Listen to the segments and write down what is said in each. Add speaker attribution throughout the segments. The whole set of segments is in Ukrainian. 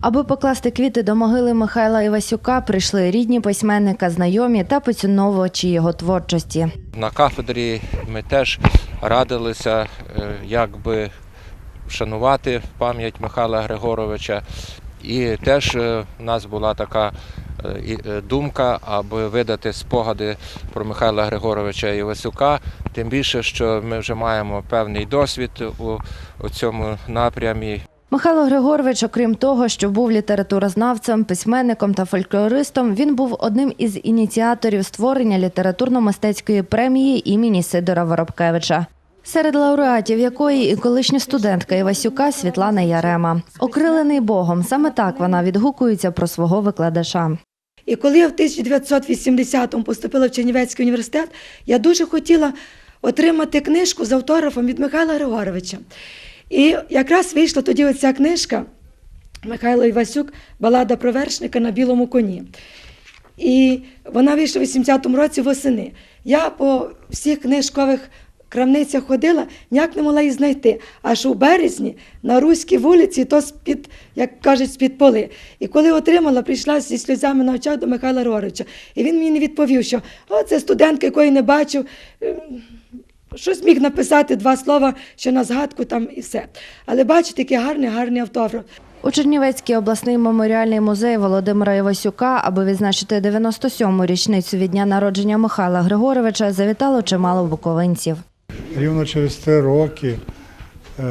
Speaker 1: Аби покласти квіти до могили Михайла Івасюка, прийшли рідні письменника, знайомі та поціновувачі його творчості.
Speaker 2: На кафедрі ми теж радилися, е, як би вшанувати пам'ять Михайла Григоровича. І теж е, у нас була така е, е, думка, аби видати спогади про Михайла Григоровича Івасюка. Тим більше, що ми вже маємо певний досвід у, у цьому напрямі.
Speaker 1: Михайло Григорович, окрім того, що був літературознавцем, письменником та фольклористом, він був одним із ініціаторів створення літературно-мистецької премії імені Сидора Воробкевича. Серед лауреатів якої і колишня студентка Івасюка Світлана Ярема. Окрилений Богом, саме так вона відгукується про свого викладача.
Speaker 3: І коли я в 1980-му поступила в Чернівецький університет, я дуже хотіла отримати книжку з автографом від Михайла Григоровича. І якраз вийшла тоді оця книжка Михайло Івасюк Балада про вершника на білому коні. І вона вийшла в 80-му році восени. Я по всіх книжкових крамницях ходила, ніяк не могла її знайти. Аж у березні на Руській вулиці, то з-під, як кажуть, з-під поли. І коли отримала, прийшла зі сльозами на очах до Михайла Григоровича. І він мені не відповів, що о, це студентка, якої не бачив. Щось міг написати два слова, що на згадку там і все. Але бачите, який гарний, гарний автограф.
Speaker 1: У Чернівецький обласний меморіальний музей Володимира Івасюка, аби відзначити 97-му річницю від дня народження Михайла Григоровича, завітало чимало буковинців.
Speaker 4: Рівно через три роки, е,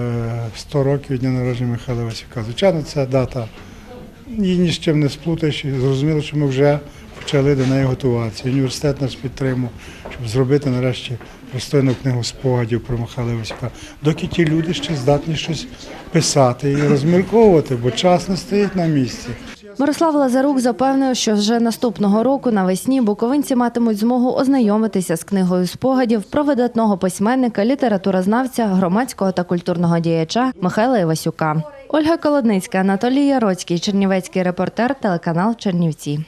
Speaker 4: 100 років від дня народження Михайла Васюка. Звичайно, ця дата її ні з чим не сплутаєш. Зрозуміло, що ми вже почали до неї готуватися. Університет нас підтримав, щоб зробити нарешті пристойну книгу спогадів про Михайла Васюка. Доки ті люди ще здатні щось писати і розмірковувати, бо час не стоїть на місці.
Speaker 1: Мирослав Лазарук запевнив, що вже наступного року навесні буковинці матимуть змогу ознайомитися з книгою спогадів про видатного письменника, літературознавця, громадського та культурного діяча Михайла Івасюка. Ольга Колодницька, Анатолій Яроцький, Чернівецький репортер, телеканал Чернівці.